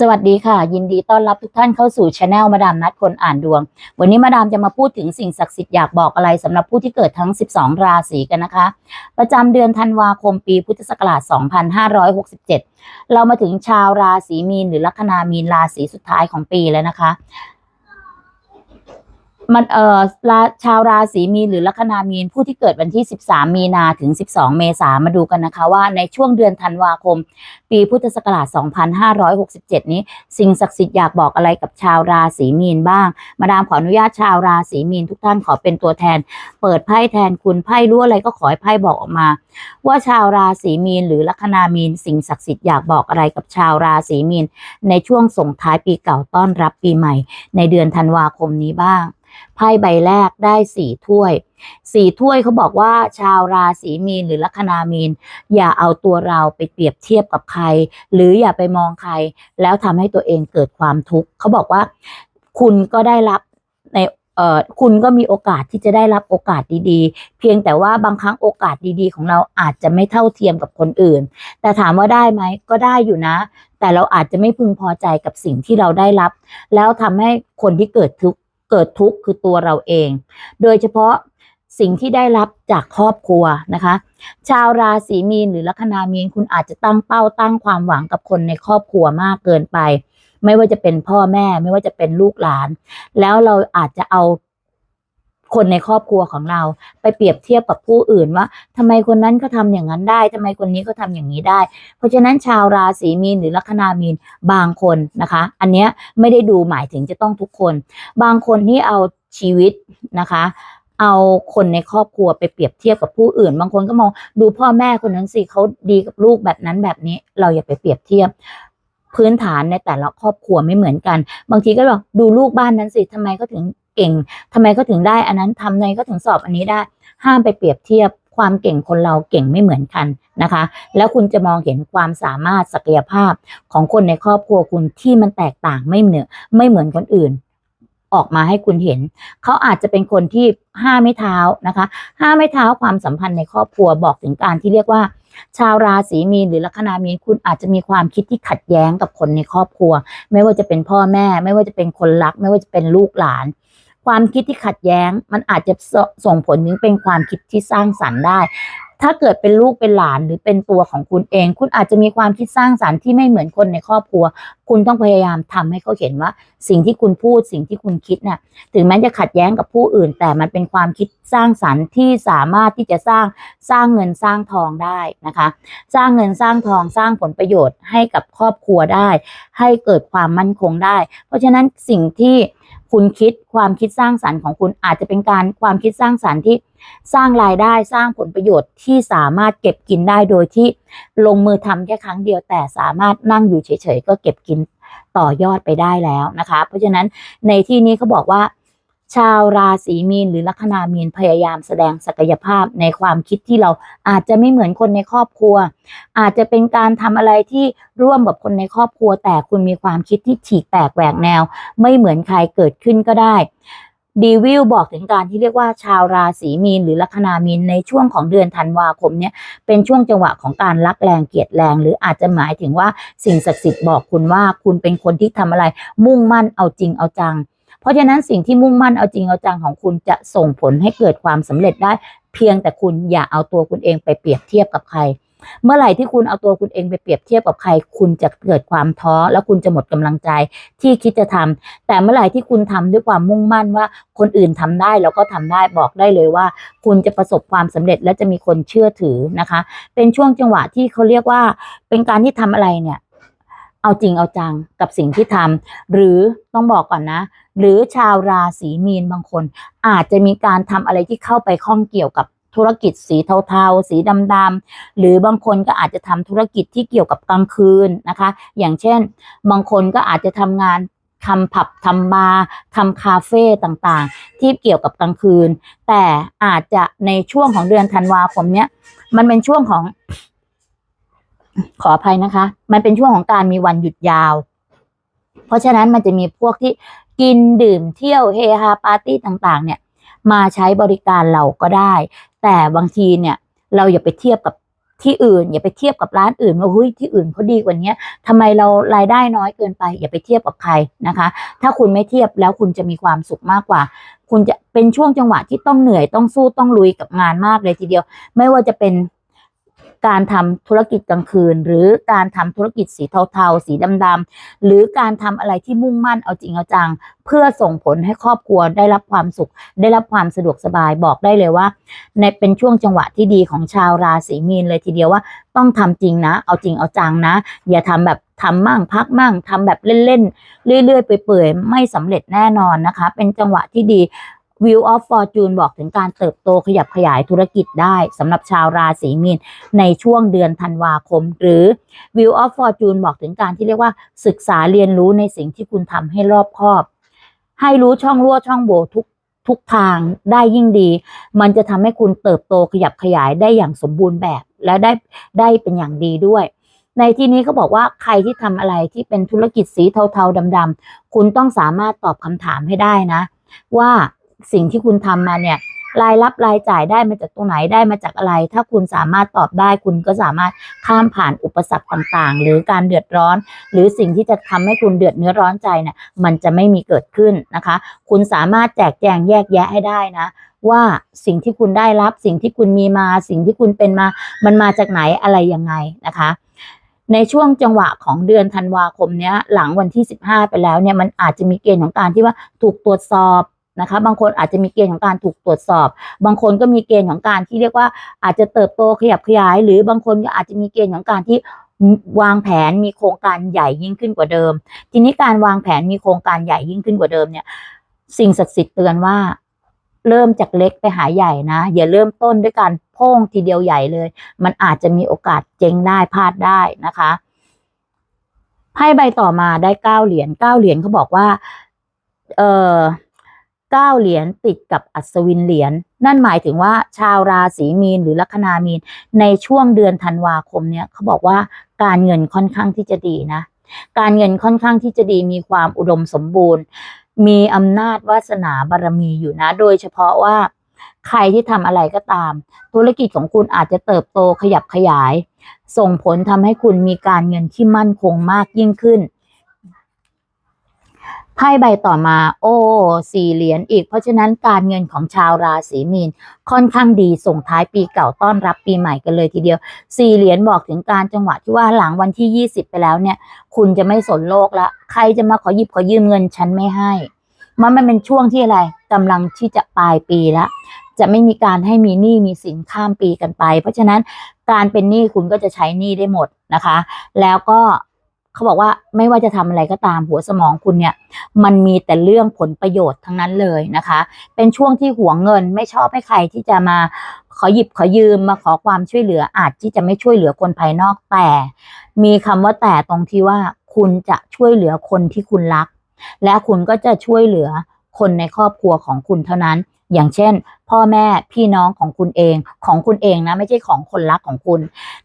สวัสดีค่ะ ยินดีต้อนรับทุกท่านเข้าสู่ช anel มาดามนัดคนอ่านดวง วันนี้มาดามจะมาพูดถึงสิ่งศักดิ์สิทธิ์อยากบอกอะไรสำหรับผู้ที่เกิดทั้ง 12 ราศีกันนะคะ ประจำเดือนธันวาคมปีพุทธศักราช 2567 เรามาถึงชาวราศีมีนหรือลัคนามีนราศีสุดท้ายของปีแล้วนะคะ มันเอ่อราชาวราศีมีนหรือลัคนามีนผู้ที่เกิดวันที่ 13 มีนาถึง 12 เมษามาดูกันนะคะว่าในช่วงเดือนธันวาคม ปีพุทธศักราช 2567 นี้ สิ่งศักดิ์สิทธิ์อยากบอกอะไรกับชาวราศีมีนบ้าง มาดามขออนุญาตชาวราศีมีนทุกท่านขอเป็นตัวแทน เปิดไพ่แทนคุณไพ่รู้อะไรก็ขอให้ไพ่บอกออกมา ว่าชาวราศีมีนหรือลัคนามีน สิ่งศักดิ์สิทธิ์อยากบอกอะไรกับชาวราศีมีนในช่วงส่งท้ายปีเก่าต้อนรับปีใหม่ ในเดือนธันวาคมนี้บ้าง ไพ่ใบแรกได้สี่ถ้วยสี่ถ้วยเขาบอกว่าชาวราศีมีนหรือลัคนามีน อย่าเอาตัวเราไปเปรียบเทียบกับใคร หรืออย่าไปมองใคร แล้วทำให้ตัวเองเกิดความทุกข์เขาบอกว่า คุณก็ได้รับในเอ่อคุณก็มีโอกาสที่จะได้รับโอกาสดีๆ เพียงแต่ว่าบางครั้งโอกาสดีๆ ของเราอาจจะไม่เท่าเทียมกับคนอื่น แต่ถามว่าได้ไหมก็ได้อยู่นะ แต่เราอาจจะไม่พึงพอใจกับสิ่งที่เราได้รับ แล้วทำให้คนที่เกิดทุกข์ เกิดทุกข์คือตัวเราเอง โดยเฉพาะสิ่งที่ได้รับจากครอบครัวนะคะ ชาวราศีมีนหรือลัคนามีนคุณอาจจะตั้งเป้าตั้งความหวังกับคนในครอบครัวมากเกินไป ไม่ว่าจะเป็นพ่อแม่ ไม่ว่าจะเป็นลูกหลาน แล้วเราอาจจะเอา คนในครอบครัวของเรา ไปเปรียบเทียบกับผู้อื่นว่าทำไมคนนั้นเขาทำอย่างนั้นได้ทำไมคนนี้เขาทำอย่างนี้ได้ เพราะฉะนั้นชาวราศีมีนหรือลัคนามีนบางคนนะคะ อันเนี้ยไม่ได้ดูหมายถึงจะต้องทุกคน บางคนที่เอาชีวิตนะคะเอาคนในครอบครัวไปเปรียบเทียบกับผู้อื่น บางคนก็มองดูพ่อแม่คนนั้นสิเขาดีกับลูกแบบนั้นแบบนี้ เราอย่าไปเปรียบเทียบ พื้นฐานในแต่ละครอบครัวไม่เหมือนกัน บางทีก็บอกดูลูกบ้านนั้นสิทำไมเขาถึง เก่งทำไมเขาถึงได้อันนั้นทำไงก็ถึงสอบอันนี้ได้ ห้ามไปเปรียบเทียบความเก่งคนเราเก่งไม่เหมือนกันนะคะ แล้วคุณจะมองเห็นความสามารถศักยภาพของคนในครอบครัวคุณที่มันแตกต่างไม่เหมือไม่เหมือนคนอื่น ออกมาให้คุณเห็น เขาอาจจะเป็นคนที่ห้าไม่เท้านะคะห้าไม่เท้าความสัมพันธ์ในครอบครัวบอกถึงการที่เรียกว่า ชาวราศีมีนหรือลัคนามีนคุณอาจจะมีความคิดที่ขัดแย้งกับคนในครอบครัว ไม่ว่าจะเป็นพ่อแม่ ไม่ว่าจะเป็นคนรัก ไม่ว่าจะเป็นลูกหลาน ความคิดที่ขัดแย้ง มันอาจจะส่งผลถึงเป็นความคิดที่สร้างสรรค์ได้ ถ้าเกิดเป็นลูกเป็นหลานหรือเป็นตัวของคุณเอง คุณอาจจะมีความคิดสร้างสรรค์ที่ไม่เหมือนคนในครอบครัว คุณต้องพยายามทำให้เขาเห็นว่า สิ่งที่คุณพูดสิ่งที่คุณคิดน่ะถึงแม้จะขัดแย้งกับผู้อื่น แต่มันเป็นความคิดสร้างสรรค์ที่สามารถที่จะสร้างสร้างเงินสร้างทองได้นะคะ สร้างเงินสร้างทองสร้างผลประโยชน์ให้กับครอบครัวได้ ให้เกิดความมั่นคงได้ เพราะฉะนั้นสิ่งที่ คุณคิดความคิดสร้างสรรค์ของคุณอาจจะเป็นการความคิดสร้างสรรค์ที่สร้างรายได้สร้างผลประโยชน์ที่สามารถเก็บกินได้โดยที่ลงมือทำแค่ครั้งเดียว แต่สามารถนั่งอยู่เฉยๆก็เก็บกินต่อยอดไปได้แล้วนะคะ เพราะฉะนั้นในที่นี้เขาบอกว่า ชาวราศีมีนหรือลัคนามีนพยายามแสดงศักยภาพในความคิดที่เราอาจจะไม่เหมือนคนในครอบครัว อาจจะเป็นการทำอะไรที่ร่วมกับคนในครอบครัว แต่คุณมีความคิดที่ฉีกแตกแหวกแนว ไม่เหมือนใครเกิดขึ้นก็ได้ดีวิลบอกถึงการที่เรียกว่าชาวราศีมีนหรือลัคนามีนในช่วงของเดือนธันวาคมเนี่ยเป็นช่วงจังหวะของการรักแรงเกลียดแรง หรืออาจจะหมายถึงว่าสิ่งศักดิ์สิทธิ์บอกคุณว่าคุณเป็นคนที่ทำอะไร มุ่งมั่นเอาจริงเอาจัง เพราะฉะนั้นสิ่งที่มุ่งมั่นเอาจริงเอาจังของคุณจะส่งผลให้เกิดความสำเร็จได้ เพียงแต่คุณอย่าเอาตัวคุณเองไปเปรียบเทียบกับใคร เมื่อไหร่ที่คุณเอาตัวคุณเองไปเปรียบเทียบกับใคร คุณจะเกิดความท้อ แล้วคุณจะหมดกำลังใจที่คิดจะทำแต่เมื่อไหร่ที่คุณทำด้วยความมุ่งมั่นว่าคนอื่นทำได้แล้วก็ทำได้บอกได้เลยว่า คุณจะประสบความสำเร็จและจะมีคนเชื่อถือนะคะ เป็นช่วงจังหวะที่เขาเรียกว่า เป็นการที่ทำอะไรเนี่ยเอาจริงเอาจังกับสิ่งที่ทำหรือต้องบอกก่อนนะ หรือชาวราศีมีนบางคน อาจจะมีการทำอะไรที่เข้าไปข้องเกี่ยวกับธุรกิจสีเทาๆ สีดำๆหรือบางคนก็อาจจะทำธุรกิจที่เกี่ยวกับกลางคืนนะคะ อย่างเช่น บางคนก็อาจจะทำงานทำผับทำบาร์ทำคาเฟ่ต่างๆ ที่เกี่ยวกับกลางคืน แต่อาจจะในช่วงของเดือนธันวาคมเนี้ย มันเป็นช่วงของ ขออภัยนะคะ มันเป็นช่วงของการมีวันหยุดยาว เพราะฉะนั้นมันจะมีพวกที่ กินดื่มเที่ยวเฮฮาปาร์ตี้ต่างๆ เนี่ย มาใช้บริการเราก็ได้ แต่บางทีเนี่ย เราอย่าไปเทียบกับที่อื่น อย่าไปเทียบกับร้านอื่นว่าเฮ้ยที่อื่นเขาดีกว่านี้ทำไมเรารายได้น้อยเกินไป อย่าไปเทียบกับใครนะคะ ถ้าคุณไม่เทียบแล้วคุณจะมีความสุขมากกว่า คุณจะเป็นช่วงจังหวะที่ต้องเหนื่อยต้องสู้ต้องลุยกับงานมากเลยทีเดียว ไม่ว่าจะเป็น การทำธุรกิจกลางคืน หรือการทำธุรกิจสีเทาๆ สีดำๆหรือการทำอะไรที่มุ่งมั่นเอาจริงเอาจัง เพื่อส่งผลให้ครอบครัวได้รับความสุข ได้รับความสะดวกสบายบอกได้เลยว่า ในเป็นช่วงจังหวะที่ดีของชาวราศีมีนเลยทีเดียวว่าต้องทำจริงนะ เอาจริงเอาจังนะ อย่าทำแบบทำมั่งพักมั่งทำแบบเล่นๆเรื่อยๆเปื่อยไม่สำเร็จแน่นอนนะคะ เป็นจังหวะที่ดี View of Fortune บอกถึงการเติบโตขยับขยายธุรกิจได้สำหรับชาวราศีมีนในช่วงเดือนธันวาคม หรือ View of Fortune บอกถึงการที่เรียกว่าศึกษาเรียนรู้ในสิ่งที่คุณทำให้รอบคอบ ให้รู้ช่องรั่วช่องโหว่ทุกทุกทางได้ยิ่งดี มันจะทำให้คุณเติบโตขยับขยายได้อย่างสมบูรณ์แบบ และได้ได้เป็นอย่างดีด้วยในที่นี้เขาบอกว่าใครที่ทำอะไรที่เป็นธุรกิจสีเทาๆดำๆคุณต้องสามารถตอบคำถามให้ได้นะ ว่า สิ่งที่คุณทำมาเนี่ยรายรับรายจ่ายได้มาจากตรงไหนได้มาจากอะไร ถ้าคุณสามารถตอบได้คุณก็สามารถข้ามผ่านอุปสรรคต่างๆ หรือการเดือดร้อน หรือสิ่งที่จะทำให้คุณเดือดเนื้อร้อนใจเนี่ยมันจะไม่มีเกิดขึ้นนะคะ คุณสามารถแจกแจงแยกแยะให้ได้นะว่าสิ่งที่คุณได้รับสิ่งที่คุณมีมา สิ่งที่คุณเป็นมา มันมาจากไหนอะไรยังไงนะคะ ในช่วงจังหวะของเดือนธันวาคมเนี้ยหลังวันที่ 15 ไปแล้วเนี่ยมันอาจจะมีเกณฑ์ของการที่ว่าถูกตรวจสอบ นะคะ บางคนอาจจะมีเกณฑ์ของการถูกตรวจสอบ บางคนก็มีเกณฑ์ของการที่เรียกว่าอาจจะเติบโตขยับขยาย หรือบางคนก็อาจจะมีเกณฑ์ของการที่วางแผนมีโครงการใหญ่ยิ่งขึ้นกว่าเดิม ทีนี้การวางแผนมีโครงการใหญ่ยิ่งขึ้นกว่าเดิมเนี่ย สิ่งศักดิ์สิทธิ์เตือนว่าเริ่มจากเล็กไปหาใหญ่นะ อย่าเริ่มต้นด้วยการพ่งทีเดียวใหญ่เลย มันอาจจะมีโอกาสเจ๊งได้พลาดได้นะคะไพ่ใบต่อมาได้เก้าเหรียญเก้าเหรียญเขาบอกว่า เออ เก้าเหรียญติดกับอัศวินเหรียญนั่นหมายถึงว่าชาวราศีมีนหรือลัคนามีน ในช่วงเดือนธันวาคมเนี่ยเขาบอกว่าการเงินค่อนข้างที่จะดีนะ การเงินค่อนข้างที่จะดีมีความอุดมสมบูรณ์ มีอำนาจวาสนาบารมีอยู่นะ โดยเฉพาะว่าใครที่ทำอะไรก็ตาม ธุรกิจของคุณอาจจะเติบโตขยับขยาย ส่งผลทำให้คุณมีการเงินที่มั่นคงมากยิ่งขึ้น ไพ่ใบต่อมา โอ้สี่เหรียญอีก เพราะฉะนั้นการเงินของชาวราศีมีนค่อนข้างดีส่งท้ายปีเก่าต้อนรับปีใหม่กันเลยทีเดียวสี่เหรียญบอกถึงการจังหวะที่ว่าหลังวันที่ 20 ไปแล้วเนี่ย คุณจะไม่สนโลกละใครจะมาขอหยิบขอยืมเงินฉันไม่ให้ มันมันเป็นช่วงที่อะไรกำลังที่จะปลายปีแล้วจะไม่มีการให้มีหนี้มีสินข้ามปีกันไป เพราะฉะนั้นการเป็นหนี้คุณก็จะใช้หนี้ได้หมดนะคะ แล้วก็ เขาบอกว่าไม่ว่าจะทำอะไรก็ตามหัวสมองคุณเนี่ย มันมีแต่เรื่องผลประโยชน์ทั้งนั้นเลยนะคะ เป็นช่วงที่หวงเงินไม่ชอบให้ใครที่จะมาขอหยิบขอยืมมาขอความช่วยเหลืออาจที่จะไม่ช่วยเหลือคนภายนอกแต่ มีคำว่าแต่ตรงที่ว่าคุณจะช่วยเหลือคนที่คุณรัก และคุณก็จะช่วยเหลือคนในครอบครัวของคุณเท่านั้น อย่างเช่น พ่อแม่พี่น้องของคุณเองของคุณเองนะไม่ใช่ของคนรักของคุณ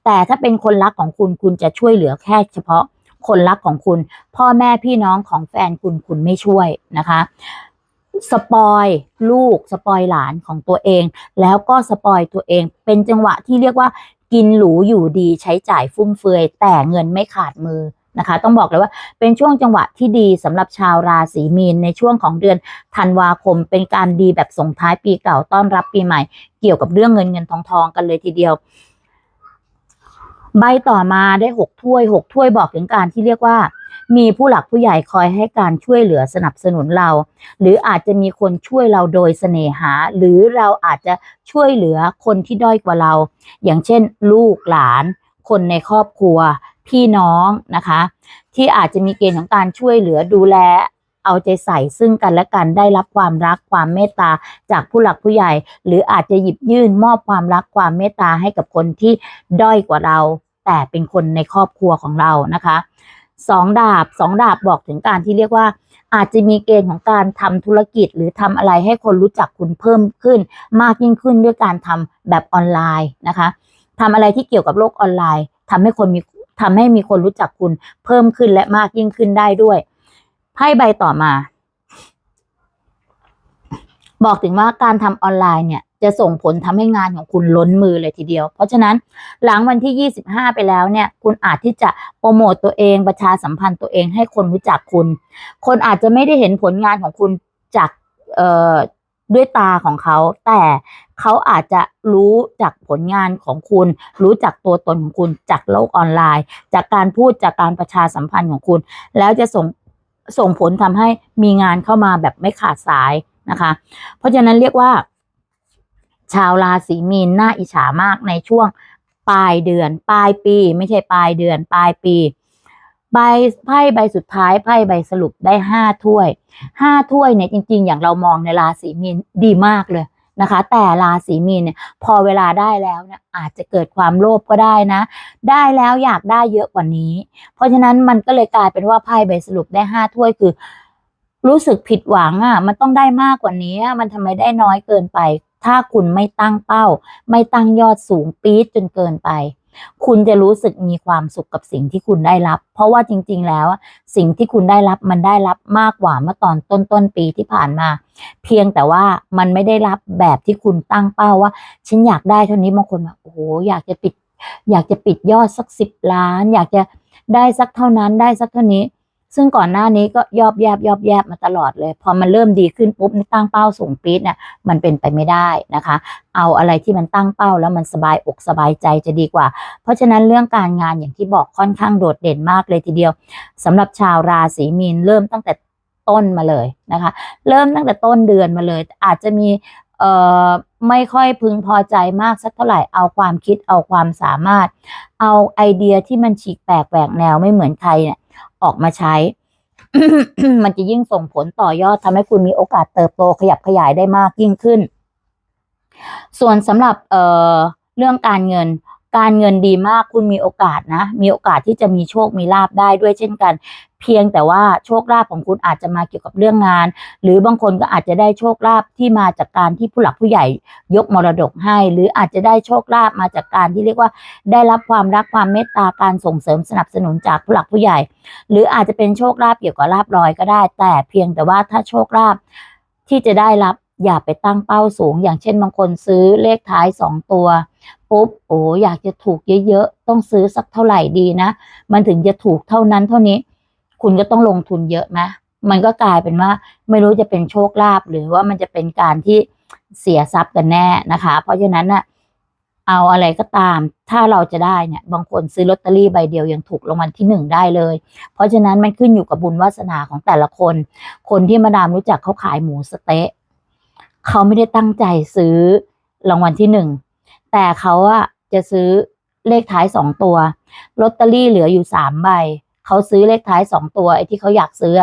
แต่ถ้าเป็นคนรักของคุณคุณจะช่วยเหลือแค่เฉพาะ คนรักของคุณ พ่อแม่พี่น้องของแฟนคุณคุณไม่ช่วยนะคะสปอยลูกสปอยหลานของตัวเอง แล้วก็สปอยตัวเอง เป็นจังหวะที่เรียกว่ากินหรูอยู่ดีใช้จ่ายฟุ่มเฟือย แต่เงินไม่ขาดมือนะคะ ต้องบอกเลยว่าเป็นช่วงจังหวะที่ดีสำหรับชาวราศีมีนในช่วงของเดือนธันวาคม เป็นการดีแบบส่งท้ายปีเก่าต้อนรับปีใหม่ เกี่ยวกับเรื่องเงินเงินทองทองกันเลยทีเดียว ใบต่อมาได้หกถ้วยหกถ้วยบอกถึงการที่เรียกว่า มีผู้หลักผู้ใหญ่คอยให้การช่วยเหลือสนับสนุนเรา หรืออาจจะมีคนช่วยเราโดยเสน่หา หรือเราอาจจะช่วยเหลือคนที่ด้อยกว่าเรา อย่างเช่น ลูกหลาน คนในครอบครัว พี่น้องนะคะ ที่อาจจะมีเกณฑ์ของการช่วยเหลือดูแล เอาใจใส่ซึ่งกันและกันได้รับความรักความเมตตาจากผู้หลักผู้ใหญ่ หรืออาจจะหยิบยื่นมอบความรักความเมตตาให้กับคนที่ด้อยกว่าเรา แต่เป็นคนในครอบครัวของเรานะคะสองดาบสองดาบบอกถึงการที่เรียกว่า อาจจะมีเกณฑ์ของการทำธุรกิจ หรือทำอะไรให้คนรู้จักคุณเพิ่มขึ้น มากยิ่งขึ้นด้วยการทำแบบออนไลน์นะคะทำอะไรที่เกี่ยวกับโลกออนไลน์ทำให้คนมีทำให้มีคนรู้จักคุณเพิ่มขึ้นและมากยิ่งขึ้นได้ด้วย ไพ่ใบต่อมา บอกถึงว่าการทำออนไลน์เนี่ย จะส่งผลทำให้งานของคุณล้นมือเลยทีเดียว เพราะฉะนั้นหลังวันที่ 25 ไปแล้วเนี่ย คุณอาจที่จะโปรโมตตัวเองประชาสัมพันธ์ตัวเองให้คนรู้จักคุณ คนอาจจะไม่ได้เห็นผลงานของคุณจากเอ่อด้วยตาของเขา แต่เขาอาจจะรู้จากผลงานของคุณ รู้จักตัวตนของคุณจากโลกออนไลน์ จากการพูดจากการประชาสัมพันธ์ของคุณ แล้วจะส่ง ส่งผลทำให้มีงานเข้ามาแบบไม่ขาดสายนะคะ เพราะฉะนั้นเรียกว่า ชาวราศีมีนน่าอิจฉามากในช่วงปลายเดือน ปลายปี ไม่ใช่ปลายเดือน ปลายปีใบไพ่ใบสุดท้ายไพ่ใบสรุปได้ห้าถ้วยห้าถ้วยเนี่ยจริง ๆ อย่างเรามองในราศีมีนดีมากเลย นะคะ แต่ราศีมีนเนี่ยพอเวลาได้แล้วเนี่ยอาจจะเกิดความโลภก็ได้นะ ได้แล้วอยากได้เยอะกว่านี้ เพราะฉะนั้นมันก็เลยกลายเป็นว่าไพ่ใบสรุปได้ห้าถ้วยคือ รู้สึกผิดหวังอะ มันต้องได้มากกว่านี้ มันทำไมได้น้อยเกินไป ถ้าคุณไม่ตั้งเป้า ไม่ตั้งยอดสูงปี๊ดจนเกินไป คุณจะรู้สึกมีความสุขกับสิ่งที่คุณได้รับ เพราะว่าจริง ๆ แล้ว สิ่งที่คุณได้รับมันได้รับมากกว่าเมื่อตอนต้นต้นๆปีที่ผ่านมา เพียงแต่ว่ามันไม่ได้รับแบบที่คุณตั้งเป้าว่าฉันอยากได้เท่านี้บางคนแบบโอ้โหอยากจะปิด อยากจะปิดยอดสักสิบล้าน อยากจะได้สักเท่านั้นได้สักเท่านี้ ซึ่งก่อนหน้านี้ก็ยอบแยบยอบแยบมาตลอดเลย พอมันเริ่มดีขึ้นปุ๊บตั้งเป้าสูงปี๊ดเนี่ยมันเป็นไปไม่ได้นะคะ เอาอะไรที่มันตั้งเป้าแล้วมันสบายอกสบายใจจะดีกว่า เพราะฉะนั้นเรื่องการงานอย่างที่บอกค่อนข้างโดดเด่นมากเลยทีเดียวสำหรับชาวราศีมีนเริ่มตั้งแต่ต้นมาเลยนะคะ เริ่มตั้งแต่ต้นเดือนมาเลย อาจจะมีเอ่อไม่ค่อยพึงพอใจมากสักเท่าไหร่ เอาความคิด เอาความสามารถ เอาไอเดียที่มันฉีกแปลกแหวกแนวไม่เหมือนใครเนี่ย ออกมาใช้ มันจะยิ่งส่งผลต่อยอดทำให้คุณมีโอกาสเติบโตขยับขยายได้มากยิ่งขึ้น ส่วนสำหรับเออเรื่องการเงินการเงินดีมากคุณมีโอกาสนะ มีโอกาสที่จะมีโชคมีลาบได้ด้วยเช่นกัน เพียงแต่ว่าโชคลาภของคุณอาจจะมาเกี่ยวกับเรื่องงาน หรือบางคนก็อาจจะได้โชคลาภที่มาจากการที่ผู้หลักผู้ใหญ่ยกมรดกให้ หรืออาจจะได้โชคลาภมาจากการที่เรียกว่า ได้รับความรักความเมตตาการส่งเสริมสนับสนุนจากผู้หลักผู้ใหญ่ หรืออาจจะเป็นโชคลาภเกี่ยวกับลาบลอยก็ได้ แต่เพียงแต่ว่าถ้าโชคลาภที่จะได้รับอย่าไปตั้งเป้าสูง อย่างเช่นบางคนซื้อเลขท้ายสองตัวปุ๊บโอ้อยากจะถูกเยอะๆ ต้องซื้อสักเท่าไหร่ดีนะ มันถึงจะถูกเท่านั้นเท่านี้ คุณก็ต้องลงทุนเยอะนะมันก็กลายเป็นว่าไม่รู้จะเป็นโชคลาภหรือว่ามันจะเป็นการที่เสียทรัพย์กันแน่นะคะ เพราะฉะนั้นน่ะเอาอะไรก็ตาม ถ้าเราจะได้เนี่ย บางคนซื้อลอตเตอรี่ใบเดียวยังถูกรางวัลที่หนึ่งได้เลย เพราะฉะนั้นมันขึ้นอยู่กับบุญวาสนาของแต่ละคน คนที่มาดามรู้จักเขาขายหมูสเต๊ะเขาไม่ได้ตั้งใจซื้อรางวัลที่หนึ่งแต่เขาอะจะซื้อเลขท้ายสองตัวลอตเตอรี่เหลืออยู่สามใบ เขาซื้อเลขท้ายสองตัวไอ้ที่เขาอยากซื้อ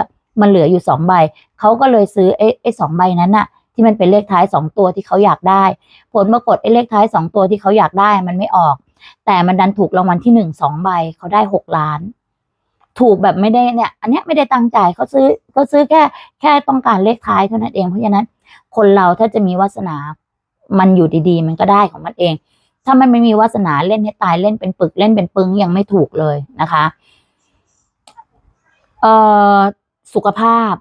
มันเหลืออยู่สองใบเขาก็เลยซื้อไอ้ไอ้สองใบนั้นน่ะ ที่มันเป็นเลขท้ายสองตัวที่เขาอยากได้ ผลปรากฏไอ้เลขท้ายสองตัวที่เขาอยากได้มันไม่ออก แต่มันดันถูกรางวัลที่หนึ่งสองใบเขาได้หกล้าน ถูกแบบไม่ได้เนี่ย อันนี้ไม่ได้ตั้งใจเขาซื้อเขาซื้อแค่แค่ต้องการเลขท้ายเท่านั้นเองเพราะฉะนั้น คนเราถ้าจะมีวาสนามันอยู่ดีๆ มันก็ได้ของมันเอง ถ้ามันไม่มีวาสนาเล่นให้ตายเล่นเป็นปึกเล่นเป็นปึงยังไม่ถูกเลยนะคะ อ่อสุขภาพ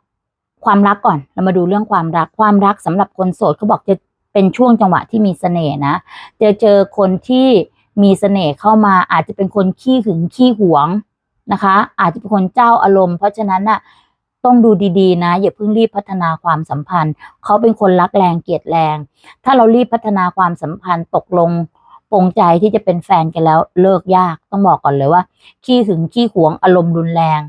ความรักก่อน เรามาดูเรื่องความรัก ความรักสำหรับคนโสดเขาบอกจะเป็นช่วงจังหวะที่มีเสน่ห์นะจะเจอคนที่มีเสน่ห์เข้ามาอาจจะเป็นคนขี้หึงขี้หวงนะคะ อาจจะเป็นคนเจ้าอารมณ์ เพราะฉะนั้นน่ะต้องดูดีๆนะ อย่าเพิ่งรีบพัฒนาความสัมพันธ์ เขาเป็นคนรักแรงเกลียดแรง ถ้าเรารีบพัฒนาความสัมพันธ์ตกลงปรงใจที่จะเป็นแฟนกันแล้วเลิกยากต้องบอกก่อนเลยว่า ขี้หึงขี้หวงอารมณ์รุนแรง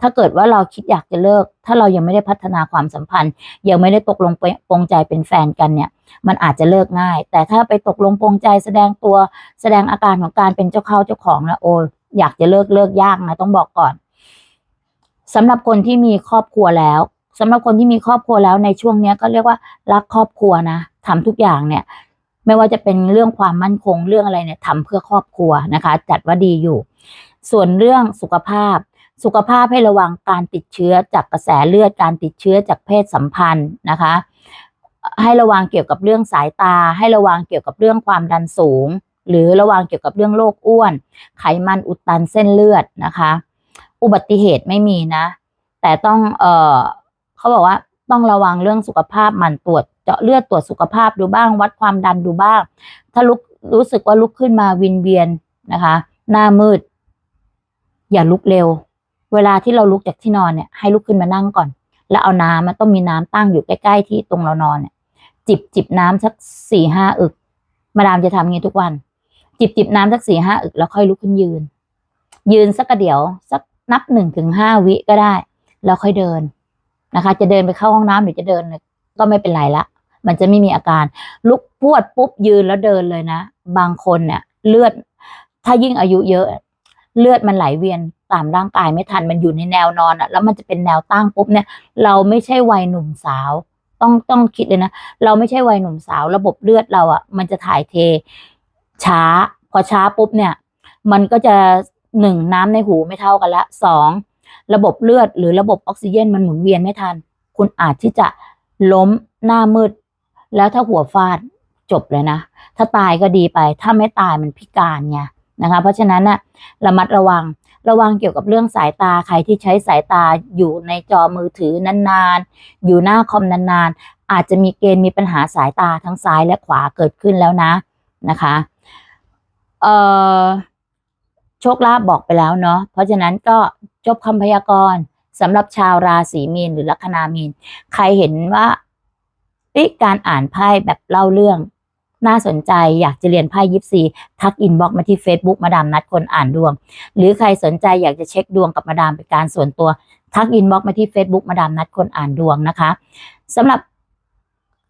ถ้าเกิดว่าเราคิดอยากจะเลิก ถ้าเรายังไม่ได้พัฒนาความสัมพันธ์ ยังไม่ได้ตกลงปรงใจเป็นแฟนกันเนี่ย มันอาจจะเลิกง่าย แต่ถ้าไปตกลงปรงใจแสดงตัวแสดงอาการของการเป็นเจ้าเข้าเจ้าของนะโอ้อยากจะเลิกเลิกยากนะต้องบอกก่อนสำหรับคนที่มีครอบครัวแล้วสำหรับคนที่มีครอบครัวแล้วในช่วงเนี้ยก็เรียกว่ารักครอบครัวนะทำทุกอย่างเนี่ย ไม่ว่าจะเป็นเรื่องความมั่นคงเรื่องอะไรเนี่ยทำเพื่อครอบครัวนะคะ จัดว่าดีอยู่ ส่วนเรื่องสุขภาพ สุขภาพให้ระวังการติดเชื้อจากกระแสเลือดการติดเชื้อจากเพศสัมพันธ์นะคะ ให้ระวังเกี่ยวกับเรื่องสายตา ให้ระวังเกี่ยวกับเรื่องความดันสูง หรือระวังเกี่ยวกับเรื่องโรคอ้วน ไขมันอุดตันเส้นเลือดนะคะ อุบัติเหตุไม่มีนะ แต่ต้องเออเขาบอกว่าต้องระวังเรื่องสุขภาพมันตรวจเจาะเลือดตรวจสุขภาพดูบ้าง วัดความดันดูบ้าง ถ้าลุกรู้สึกว่าลุกขึ้นมาวินเวียนนะคะ หน้ามืด อย่าลุกเร็ว เวลาที่เราลุกจากที่นอนเนี่ยให้ลุกขึ้นมานั่งก่อน แล้วเอาน้ำมันต้องมีน้ำตั้งอยู่ใกล้ๆที่ตรงเรานอนเนี่ย จิบจิบน้ำสักสี่ห้าอึก มาดามจะทำอย่างนี้ทุกวัน จิบจิบน้ำสักสี่ห้าอึกแล้วค่อยลุกขึ้นยืน ยืนสักกระเดี๋ยวสักนับหนึ่งถึงห้าวิก็ได้ แล้วค่อยเดินนะคะ จะเดินไปเข้าห้องน้ำหรือจะเดินก็ไม่เป็นไรละ มันจะไม่มีอาการ ลุกพวดปุ๊บยืนแล้วเดินเลยนะ บางคนเนี่ยเลือด ถ้ายิ่งอายุเยอะ เลือดมันไหลเวียน ตามร่างกายไม่ทันมันอยู่ในแนวนอนอะแล้วมันจะเป็นแนวตั้งปุ๊บเนี่ย เราไม่ใช่วัยหนุ่มสาว ต้องต้องคิดเลยนะ เราไม่ใช่วัยหนุ่มสาว ระบบเลือดเราอะมันจะถ่ายเท ช้า พอช้าปุ๊บเนี่ย มันก็จะหนึ่งน้ำในหูไม่เท่ากันละสองระบบเลือดหรือระบบออกซิเจนมันหมุนเวียนไม่ทัน คุณอาจที่จะล้มหน้ามืด แล้วถ้าหัวฟาดจบเลยนะ ถ้าตายก็ดีไป ถ้าไม่ตายมันพิการไงนะคะ เพราะฉะนั้นน่ะระมัดระวัง ระวังเกี่ยวกับเรื่องสายตาใครที่ใช้สายตาอยู่ในจอมือถือนานๆ อยู่หน้าคอมนานๆ อาจจะมีเกณฑ์มีปัญหาสายตาทั้งซ้ายและขวาเกิดขึ้นแล้วนะนะคะเอ่อโชคลาภบอกไปแล้วเนาะเพราะฉะนั้นก็จบคำพยากรณ์สำหรับชาวราศีมีนหรือลัคนามีน ใครเห็นว่าการอ่านไพ่แบบเล่าเรื่อง น่าสนใจอยากจะเรียนไพ่ยิปซีทักอินบ็อกมาที่ Facebook มาดามนัดคนอ่านดวง หรือใครสนใจอยากจะเช็คดวงกับมาดามเป็นการส่วนตัว ทักอินบ็อกมาที่ Facebook มาดามนัดคนอ่านดวงนะคะสำหรับ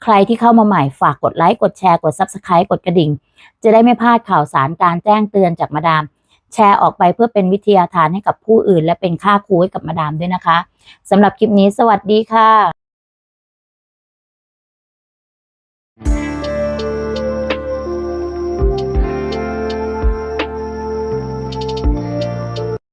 ใครที่เข้ามาใหม่ฝากกดไลค์กดแชร์กด Subscribe กดกระดิ่ง จะได้ไม่พลาดข่าวสารการแจ้งเตือนจากมาดาม แชร์ออกไปเพื่อเป็นวิทยาทานให้กับผู้อื่น และเป็นค่าครูให้กับมาดามด้วยนะคะสำหรับคลิปนี้สวัสดีค่ะ